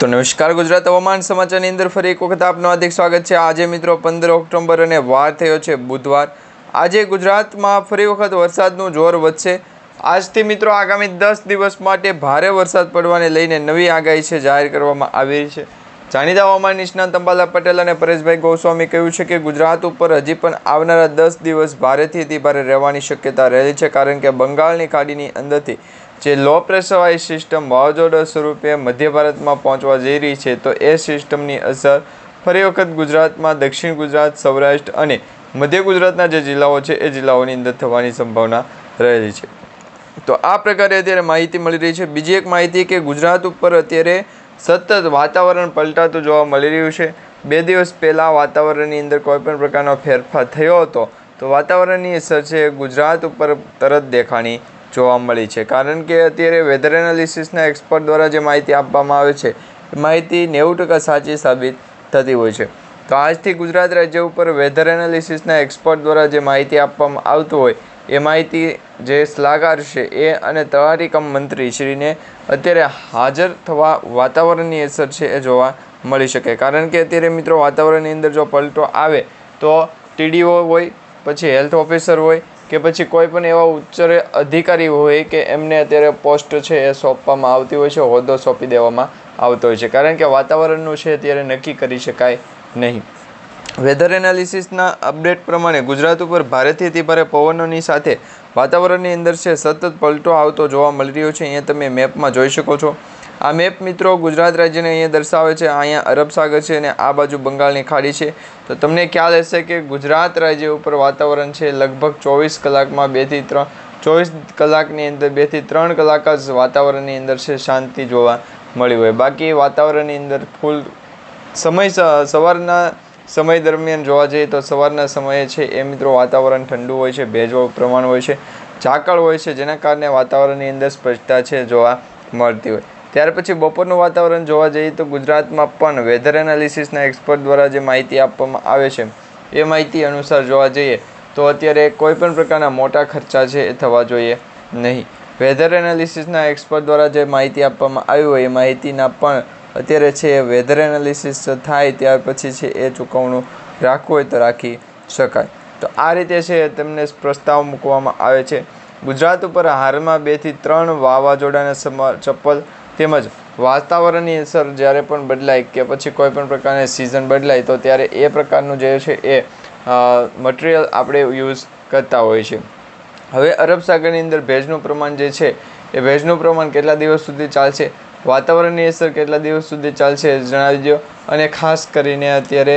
તો નમસ્કાર, ગુજરાત હવામાન સમાચારની અંદર ફરી એક વખત આપનું હાર્દિક સ્વાગત છે. આજે મિત્રો પંદર ઓક્ટોબર અને વાર થયો છે બુધવાર. આજે ગુજરાતમાં ફરી વખત વરસાદનું જોર વધશે. આજથી મિત્રો આગામી દસ દિવસ માટે ભારે વરસાદ પડવાને લઈને નવી આગાહી છે જાહેર કરવામાં આવી છે. જાણીતા હવામાન નિષ્ણાત અંબાલા પટેલ અને પરેશભાઈ ગોસ્વામી કહ્યું છે કે ગુજરાત ઉપર હજી પણ આવનારા દસ દિવસ ભારેથી અતિ ભારે રહેવાની શક્યતા રહેલી છે, કારણ કે બંગાળની ખાડીની અંદરથી જે લો પ્રેશરવાળી સિસ્ટમ વાવાઝોડા સ્વરૂપે મધ્ય ભારતમાં પહોંચવા જઈ રહી છે, તો એ સિસ્ટમની અસર ફરી વખત ગુજરાતમાં દક્ષિણ ગુજરાત, સૌરાષ્ટ્ર અને મધ્ય ગુજરાતના જે જિલ્લાઓ છે, એ જિલ્લાઓની અંદર થવાની સંભાવના રહેલી છે. તો આ પ્રકારે અત્યારે માહિતી મળી રહી છે. બીજી એક માહિતી કે ગુજરાત ઉપર અત્યારે સતત વાતાવરણ પલટાતું જોવા મળી રહ્યું છે. બે દિવસ પહેલાં વાતાવરણની અંદર કોઈપણ પ્રકારનો ફેરફાર થયો હતો, તો વાતાવરણની અસર છે ગુજરાત ઉપર તરત દેખાણી જોવા મળી છે. કારણ કે અત્યારે વેધર એનાલિસિસના એક્સપર્ટ દ્વારા જે માહિતી આપવામાં આવે છે, એ માહિતી નેવું ટકા સાચી સાબિત થતી હોય છે. તો આજથી ગુજરાત રાજ્ય ઉપર વેધર એનાલિસિસના એક્સપર્ટ દ્વારા જે માહિતી આપવામાં આવતું હોય, એ માહિતી જે સલાહકાર છે, એ અને તવારીકમ કમ મંત્રી શ્રીને અત્યારે હાજર થવા વાતાવરણની અસર છે એ જોવા મળી શકે. કારણ કે અત્યારે મિત્રો વાતાવરણની અંદર જો પલટો આવે તો ટીડીઓ હોય, પછી હેલ્થ ઓફિસર હોય કે પછી કોઈ પણ એવા ઉચ્ચ અધિકારી હોય કે એમને અત્યારે પોસ્ટ છે એ સોંપવામાં આવતી હોય છે, હોદ્દો સોંપી દેવામાં આવતો હોય છે. કારણ કે વાતાવરણનું છે અત્યારે નક્કી કરી શકાય નહીં. વેધર એનાલિસિસના અપડેટ પ્રમાણે ગુજરાત ઉપર ભારેથી અતિ ભારે પવનોની સાથે વાતાવરણની અંદર છે સતત પલટો આવતો જોવા મળી રહ્યો છે. અહીંયા તમે મેપમાં જોઈ શકો છો. આ મેપ મિત્રો ગુજરાત રાજ્યને અહીંયા દર્શાવે છે. અહીંયા અરબ સાગર છે અને આ બાજુ બંગાળની ખાડી છે. તો તમને ખ્યાલ હશે કે ગુજરાત રાજ્ય ઉપર વાતાવરણ છે લગભગ ચોવીસ કલાકમાં બેથી ત્રણ, ચોવીસ કલાકની અંદર બેથી ત્રણ કલાક જ વાતાવરણની અંદર છે શાંતિ જોવા મળી હોય. બાકી વાતાવરણની અંદર ફૂલ સમય સવારના સમય દરમિયાન જોવા જઈએ તો સવારના સમયે છે એ મિત્રો વાતાવરણ ઠંડુ હોય છે ભેજો પ્રમાણ હોય છે, ઝાકળ હોય છે, જેના કારણે વાતાવરણની અંદર સ્પષ્ટતા છે જોવા મળતી હોય. ત્યાર પછી બપોરનું વાતાવરણ જોવા જઈએ તો ગુજરાતમાં પણ વેધર એનાલિસિસના એક્સપર્ટ દ્વારા જે માહિતી આપવામાં આવે છે, એ માહિતી અનુસાર જોવા જઈએ તો અત્યારે કોઈ પણ પ્રકારના મોટા ખર્ચા છે એ થવા જોઈએ નહીં. વેધર એનાલિસિસના એક્સપર્ટ દ્વારા જે માહિતી આપવામાં આવી હોય એ માહિતીના પણ અત્યારે છે એ વેધર એનાલિસિસ થાય ત્યાર પછી છે એ ચૂકવણું રાખવું હોય તો રાખી શકાય. તો આ રીતે છે તેમને પ્રસ્તાવ મૂકવામાં આવે છે. ગુજરાત ઉપર હાલમાં બેથી ત્રણ વાવાઝોડાના ચપ્પલ તેમજ વાતાવરણની અસર જ્યારે પણ બદલાય કે પછી કોઈ પણ પ્રકારની સિઝન બદલાય, તો ત્યારે એ પ્રકારનું જે છે એ મટીરિયલ આપણે યુઝ કરતા હોય છે. હવે અરબ સાગરની અંદર ભેજનું પ્રમાણ જે છે, એ ભેજનું પ્રમાણ કેટલા દિવસ સુધી ચાલશે? વાતાવરણની અસર કેટલા દિવસ સુધી ચાલશે જણાવી દો અને ખાસ કરીને અત્યારે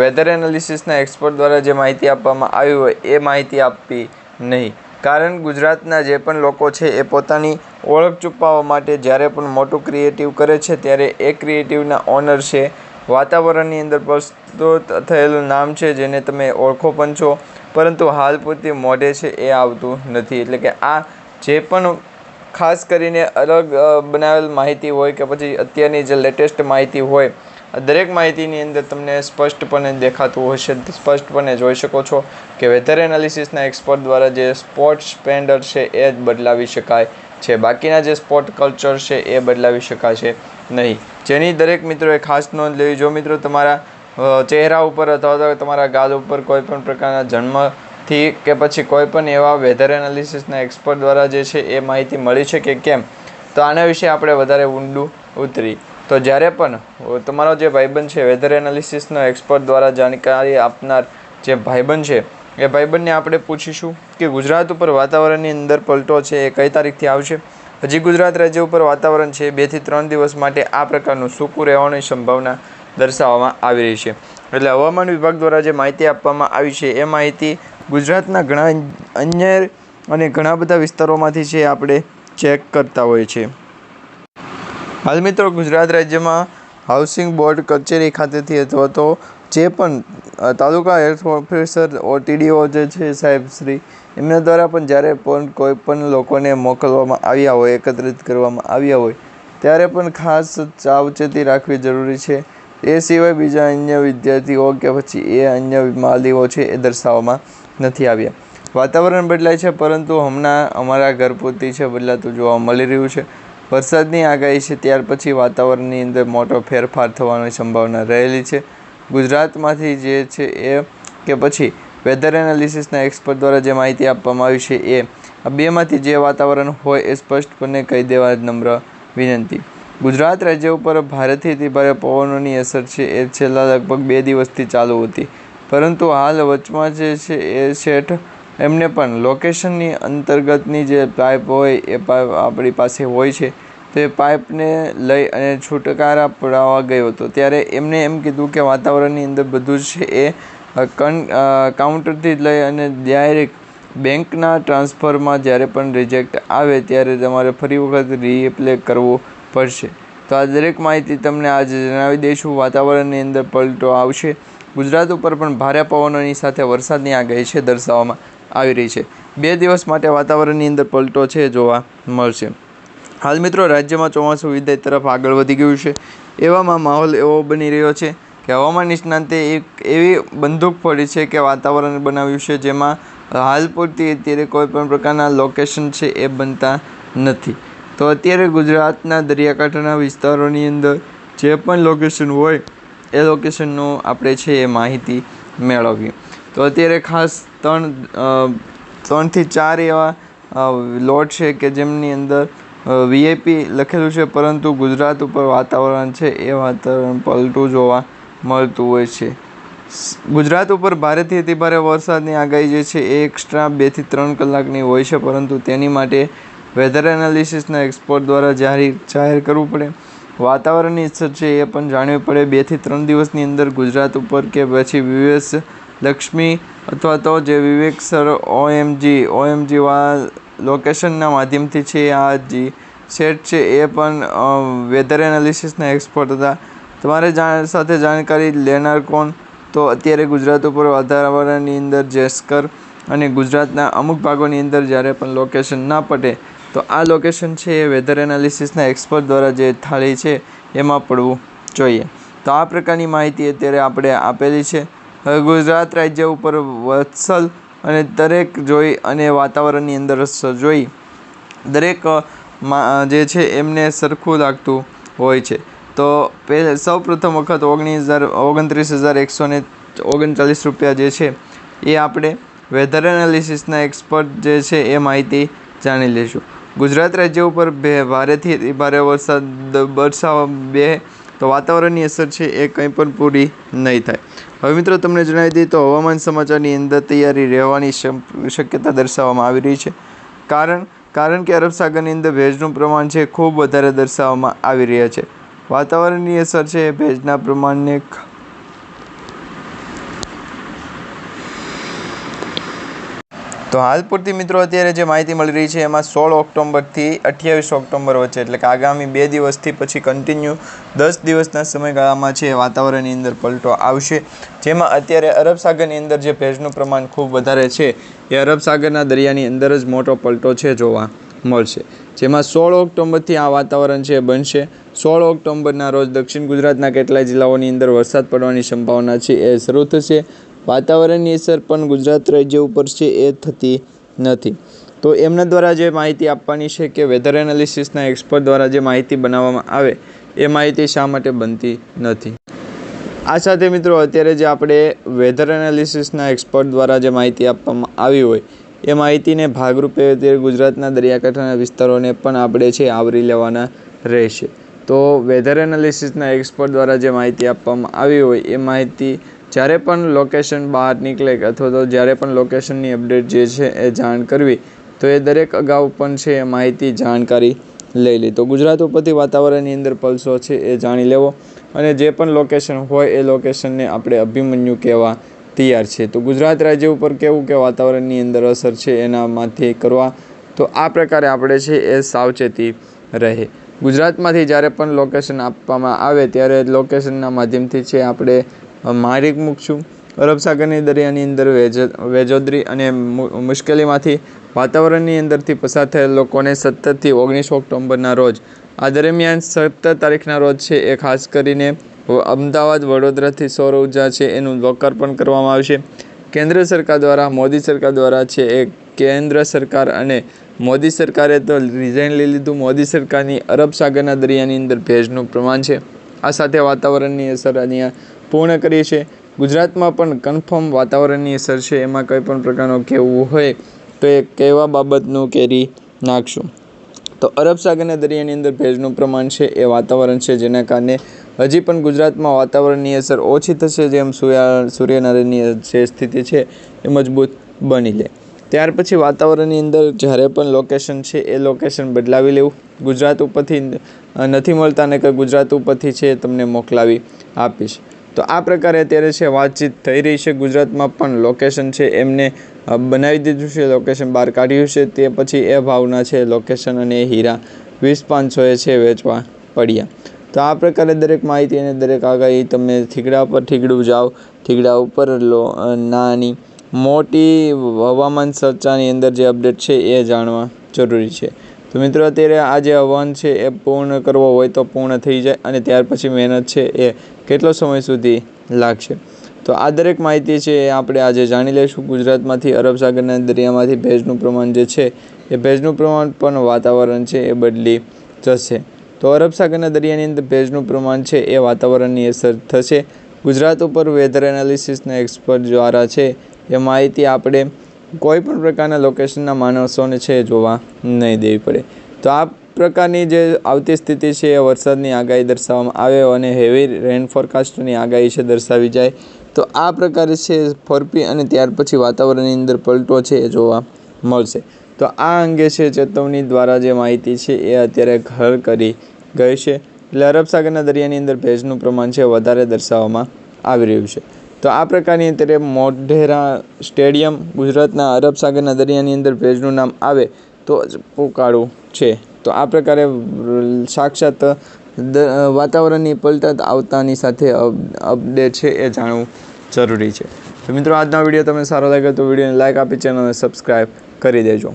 વેધર એનાલિસિસના એક્સપર્ટ દ્વારા જે માહિતી આપવામાં આવી હોય, એ માહિતી આપવી નહીં. કારણ ગુજરાતના જે પણ લોકો છે એ પોતાની ઓળખ છુપાવવા માટે જ્યારે પણ મોટું ક્રિએટિવ કરે છે, ત્યારે એ ક્રિએટિવના ઓનર છે. વાતાવરણની અંદર પ્રસ્તુત થયેલું નામ છે, જેને તમે ઓળખો પણ છો. પરંતુ હાલ પૂરતી મોઢે છે એ આવતું નથી. એટલે કે આ જે પણ ખાસ કરીને અલગ બનાવેલ માહિતી હોય કે પછી અત્યારની જે લેટેસ્ટ માહિતી હોય દરેક માહિતીની અંદર તમને સ્પષ્ટપણે દેખાતું હશે. સ્પષ્ટપણે જોઈ શકો છો કે વેધર એનાલિસિસના એક્સપર્ટ દ્વારા જે સ્પોટ સ્પેન્ડર છે એ જ બદલાવી શકાય છે. બાકીના જે સ્પોટ કલ્ચર છે એ બદલાવી શકાશે નહીં. જેની દરેક મિત્રોએ ખાસ નોંધ લેવી. જો મિત્રો તમારા ચહેરા ઉપર અથવા તો તમારા ગાલ ઉપર કોઈપણ પ્રકારના જન્મથી કે પછી કોઈપણ એવા વેધર એનાલિસિસના એક્સપર્ટ દ્વારા જે છે એ માહિતી મળી છે કે કેમ? તો આના વિશે આપણે વધારે ઊંડું ઉતરી તો જ્યારે પણ તમારો જે ભાઈબંધ છે વેધર એનાલિસિસનો એક્સપર્ટ દ્વારા જાણકારી આપનાર જે ભાઈબંધ છે, એ ભાઈબંધને આપણે પૂછીશું કે ગુજરાત ઉપર વાતાવરણની અંદર પલટો છે એ કઈ તારીખથી આવશે? હજી ગુજરાત રાજ્ય ઉપર વાતાવરણ છે બેથી ત્રણ દિવસ માટે આ પ્રકારનું સૂકું રહેવાની સંભાવના દર્શાવવામાં આવી રહી છે. એટલે હવામાન વિભાગ દ્વારા જે માહિતી આપવામાં આવી છે, એ માહિતી ગુજરાતના ઘણા અન્ય અને ઘણા બધા વિસ્તારોમાંથી છે આપણે ચેક કરતા હોય છે હાલ મિત્રો ગુજરાત રાજ્યમાં હાઉસિંગ બોર્ડ કચેરી ખાતેથી અથવા તો જે પણ તાલુકા હેલ્થ ઓફિસર ઓટીડીઓ જે છે સાહેબ શ્રી, એમના દ્વારા પણ જ્યારે પણ કોઈ પણ લોકોને મોકલવામાં આવ્યા હોય, એકત્રિત કરવામાં આવ્યા હોય, ત્યારે પણ ખાસ સાવચેતી રાખવી જરૂરી છે. એ સિવાય બીજા અન્ય વિદ્યાર્થીઓ કે પછી એ અન્ય માલીઓ છે એ દર્શાવવામાં નથી આવ્યા. વાતાવરણ બદલાય છે, પરંતુ હમણાં અમારા ઘર પૂરતી છે, બદલાતું જોવા મળી રહ્યું છે. વરસાદની આગાહી છે, ત્યાર પછી વાતાવરણની અંદર મોટો ફેરફાર થવાની સંભાવના રહેલી છે. ગુજરાતમાંથી જે છે એ કે પછી વેધર એનાલિસિસના એક્સપર્ટ દ્વારા જે માહિતી આપવામાં આવી છે એ, આ બેમાંથી જે વાતાવરણ હોય એ સ્પષ્ટપણે કહી દેવા નમ્ર વિનંતી. ગુજરાત રાજ્ય ઉપર ભારેથી અતિ ભારે પવનોની અસર છે, એ છેલ્લા લગભગ બે દિવસથી ચાલુ હતી. પરંતુ હાલ વચમાં જે છે એ શેઠ એમને પણ લોકેશનની અંતર્ગતની જે પાઇપ હોય એ પાઇપ આપણી પાસે હોય છે, તે પાઇપને લઈ અને છુટકારા પડાવવા ગયો હતો. ત્યારે એમને એમ કીધું કે વાતાવરણની અંદર બધું જ છે એ કન કાઉન્ટરથી લઈ અને ડાયરેક્ટ બેંકના ટ્રાન્સફરમાં જ્યારે પણ રિજેક્ટ આવે ત્યારે તમારે ફરી વખત રીએપ્લે કરવું પડશે. તો આ દરેક માહિતી તમને આજે જણાવી દઈશું. વાતાવરણની અંદર પલટો આવશે. ગુજરાત ઉપર પણ ભારે પવનોની સાથે વરસાદની આગાહી છે દર્શાવવામાં. આવી રહી છે. બે દિવસ માટે વાતાવરણની અંદર પલટો છે જોવા મળશે. હાલ મિત્રો રાજ્યમાં ચોમાસું વિદાય તરફ આગળ વધી ગયું છે. એવામાં માહોલ એવો બની રહ્યો છે કે હવામાન નિષ્ણાંતે એક એવી બંદૂક ફોડી છે કે વાતાવરણ બનાવ્યું છે જેમાં હાલ પૂરતી અત્યારે કોઈપણ પ્રકારના લોકેશન છે એ બનતા નથી. તો અત્યારે ગુજરાતના દરિયાકાંઠાના વિસ્તારોની અંદર જે પણ લોકેશન હોય એ લોકેશનનું આપણે છે એ માહિતી મેળવીએ. તો અત્યારે ખાસ ત્રણ ત્રણથી ચાર એવા લોટ છે કે જેમની અંદર વીઆઈપી લખેલું છે, પરંતુ ગુજરાત ઉપર વાતાવરણ છે એ વાતાવરણ પલટું જોવા મળતું હોય છે. ગુજરાત ઉપર ભારેથી અતિભારે વરસાદની આગાહી જે છે એ એક્સ્ટ્રા બેથી ત્રણ કલાકની હોય છે, પરંતુ તેની માટે વેધર એનાલિસિસના એક્સપર્ટ દ્વારા જાહેર જાહેર કરવું પડે. વાતાવરણની અસર છે એ પણ જાણવી પડે. બેથી ત્રણ દિવસની અંદર ગુજરાત ઉપર કે પછી વિવેસ લક્ષ્મી અથવા તો જે વિવેક સર ઓએમજી ઓએમજી વા લોકેશનના માધ્યમથી છે આ જી સેટ છે એ પણ વેધર એનાલિસિસના એક્સપર્ટ હતા. તમારે જાણ, સાથે જાણકારી લેનાર કોણ? તો અત્યારે ગુજરાત ઉપર વાતાવરણની અંદર જેસ્કર અને ગુજરાતના અમુક ભાગોની અંદર જ્યારે પણ લોકેશન ના પટે, તો આ લોકેશન છે એ વેધર એનાલિસિસના એક્સપર્ટ દ્વારા જે થાળી છે, એમાં પડવું જોઈએ. તો આ પ્રકારની માહિતી અત્યારે આપણે આપેલી છે. ગુજરાત રાજ્ય ઉપર વત્સલ અને દરેક જોઈ અને વાતાવરણની અંદર જોઈ, દરેક જે છે એમને સરખું લાગતું હોય છે. તો સૌ પ્રથમ વખત ઓગણીસ હજાર, ઓગણત્રીસ હજાર એકસો ને ઓગણચાલીસ રૂપિયા જે છે, એ આપણે વેધર એનાલિસિસના એક્સપર્ટ જે છે એ માહિતી જાણી લઈશું. ગુજરાત રાજ્ય ઉપર બે ભારેથી ભારે વરસાદ વરસાવા બે તો વાતાવરણની અસર છે એ કંઈ પણ પૂરી નહીં થાય. હવે મિત્રો તમને જણાવી દઈએ તો હવામાન સમાચારની અંદર તૈયારી રહેવાની શક્યતા દર્શાવવામાં આવી રહી છે. કારણ કારણ કે અરબ સાગરની અંદર ભેજનું પ્રમાણ છે ખૂબ વધારે દર્શાવવામાં આવી રહ્યા છે. વાતાવરણની અસર છે ભેજના પ્રમાણને તો હાલ પૂરતી મિત્રો અત્યારે જે માહિતી મળી રહી છે, એમાં સોળ ઓક્ટોબરથી અઠ્યાવીસ ઓક્ટોબર વચ્ચે, એટલે કે આગામી બે દિવસથી પછી કન્ટિન્યુ દસ દિવસના સમયગાળામાં છે વાતાવરણની અંદર પલટો આવશે. જેમાં અત્યારે અરબ સાગરની અંદર જે ભેજનું પ્રમાણ ખૂબ વધારે છે, એ અરબ સાગરના દરિયાની અંદર જ મોટો પલટો છે જોવા મળશે. જેમાં સોળ ઓક્ટોબરથી આ વાતાવરણ છે બનશે. સોળ ઓક્ટોબરના રોજ દક્ષિણ ગુજરાતના કેટલાય જિલ્લાઓની અંદર વરસાદ પડવાની સંભાવના છે એ શરૂ થશે. વાતાવરણની અસર પણ ગુજરાત રાજ્ય ઉપર છે એ થતી નથી. તો એમના દ્વારા જે માહિતી આપવાની છે કે વેધર એનાલિસિસના એક્સપર્ટ દ્વારા જે માહિતી બનાવવામાં આવે, એ માહિતી શા માટે બનતી નથી? આ સાથે મિત્રો અત્યારે જે આપણે વેધર એનાલિસિસના એક્સપર્ટ દ્વારા જે માહિતી આપવામાં આવી હોય, એ માહિતીને ભાગરૂપે અત્યારે ગુજરાતના દરિયાકાંઠાના વિસ્તારોને પણ આપણે છે આવરી લેવાના રહેશે. તો વેધર એનાલિસિસના એક્સપર્ટ દ્વારા જે માહિતી આપવામાં આવી હોય, એ માહિતી જ્યારે પણ લોકેશન બહાર નીકળે અથવા તો જ્યારે પણ લોકેશનની અપડેટ જે છે એ જાણ કરવી, તો એ દરેક અગાઉ પણ છે એ માહિતી જાણકારી લઈ લે. તો ગુજરાત ઉપરથી વાતાવરણની અંદર પલ્સો છે એ જાણી લેવો અને જે પણ લોકેશન હોય એ લોકેશનને આપણે અભિમન્યુ કહેવા તૈયાર છે. તો ગુજરાત રાજ્ય ઉપર કેવું કે વાતાવરણની અંદર અસર છે એનામાંથી કરવા, તો આ પ્રકારે આપણે છે એ સાવચેતી રહે. ગુજરાતમાંથી જ્યારે પણ લોકેશન આપવામાં આવે, ત્યારે લોકેશનના માધ્યમથી છે આપણે અ, માર્ગ મૂકશું અરબ સાગરની દરિયાની અંદર વેજ વેજોદરી અને મુશ્કેલીમાંથી વાતાવરણની અંદરથી પસાર થયેલ લોકોને સત્તરથી ઓગણીસ ઓક્ટોબરના રોજ આ દરમિયાન સત્તર તારીખના રોજ છે એ ખાસ કરીને અમદાવાદ વડોદરાથી સૌર ઊર્જા છે એનું લોકાર્પણ કરવામાં આવશે. કેન્દ્ર સરકાર દ્વારા મોદી સરકાર દ્વારા છે એ કેન્દ્ર સરકાર અને મોદી સરકારે તો રિઝાઇન લઈ લીધું. મોદી સરકારની અરબ સાગરના દરિયાની અંદર ભેજનું પ્રમાણ છે. આ સાથે વાતાવરણની અસર અહીંયા પૂર્ણ કરીએ છીએ. ગુજરાતમાં પણ કન્ફર્મ વાતાવરણની અસર છે. એમાં કંઈ પણ પ્રકારનું કહેવું હોય તો એ કહેવા બાબતનું કેરી નાખશું. તો અરબ સાગરના દરિયાની અંદર ભેજનું પ્રમાણ છે એ વાતાવરણ છે જેના કારણે હજી પણ ગુજરાતમાં વાતાવરણની અસર ઓછી થશે જેમ સૂર્ય સૂર્યનારાયણની જે સ્થિતિ છે એ મજબૂત બની લે. ત્યાર પછી વાતાવરણની અંદર જ્યારે પણ લોકેશન છે એ લોકેશન બદલાવી લેવું. ગુજરાત ઉપરથી નથી મળતા ને કે ગુજરાત ઉપરથી છે તમને મોકલાવી આપીશ. તો આ પ્રકારે અત્યારે છે, વાતચીત થઈ રહી છે. ગુજરાતમાં પણ લોકેશન છે, એમને બનાવી દીધું છે લોકેશન બહાર કાઢ્યું છે. તે પછી એ ભાવના છે લોકેશન અને એ હીરા વીસ પાંચસોએ છે, વેચવા પડ્યા. તો આ પ્રકારે દરેક માહિતી અને દરેક આગાહી તમે થીગડા પર થીગડું જાઓ. થીગડા ઉપર લો નાની, મોટી હવામાન ચર્ચાની અંદર જે અપડેટ છે, એ જાણવા જરૂરી છે. તો મિત્રો, અત્યારે આ જે આહવાન છે, એ પૂર્ણ કરવો હોય તો પૂર્ણ થઈ જાય અને ત્યાર પછી મહેનત છે, એ કેટલો સમય સુધી લાગશે? તો આ દરેક માહિતી છે એ આપણે આજે જાણી લઈશું. ગુજરાતમાંથી અરબ સાગરના દરિયામાંથી ભેજનું પ્રમાણ જે છે, એ ભેજનું પ્રમાણ પણ વાતાવરણ છે એ બદલી જશે. તો અરબ સાગરના દરિયાની અંદર ભેજનું પ્રમાણ છે એ વાતાવરણની અસર થશે. ગુજરાત ઉપર વેધર એનાલિસિસના એક્સપર્ટ દ્વારા છે એ માહિતી આપણે કોઈ પણ પ્રકારના લોકેશનના માણસોને છે જોવા નહીં દેવી પડે. તો આ પ્રકારની જે આવતી સ્થિતિ છે એ વરસાદની આગાહી દર્શાવવામાં આવે અને હેવી રેન ફોરકાસ્ટની આગાહી છે દર્શાવી જાય, તો આ પ્રકારે છે ફરપી અને ત્યાર પછી વાતાવરણની અંદર પલટો છે એ જોવા મળશે. તો આ અંગે છે ચેતવણી દ્વારા જે માહિતી છે એ અત્યારે ઘર કરી ગઈ છે. એટલે અરબ સાગરના દરિયાની અંદર ભેજનું પ્રમાણ છે વધારે દર્શાવવામાં આવી રહ્યું છે. તો આ પ્રકારની અત્યારે મોઢેરા સ્ટેડિયમ ગુજરાતના અરબ સાગરના દરિયાની અંદર ભેજનું નામ આવે તો જ પોકાળું છે. તો આ પ્રકારે સાક્ષાત વાતાવરણની પલટત આવતાની સાથે અપ- અપડેટ છે એ જાણવું જરૂરી છે. તો મિત્રો, આજનો વીડિયો તમને સારો લાગ્યો તો વિડીયોને લાઈક આપી, ચેનલને સબસ્ક્રાઈબ કરી દેજો.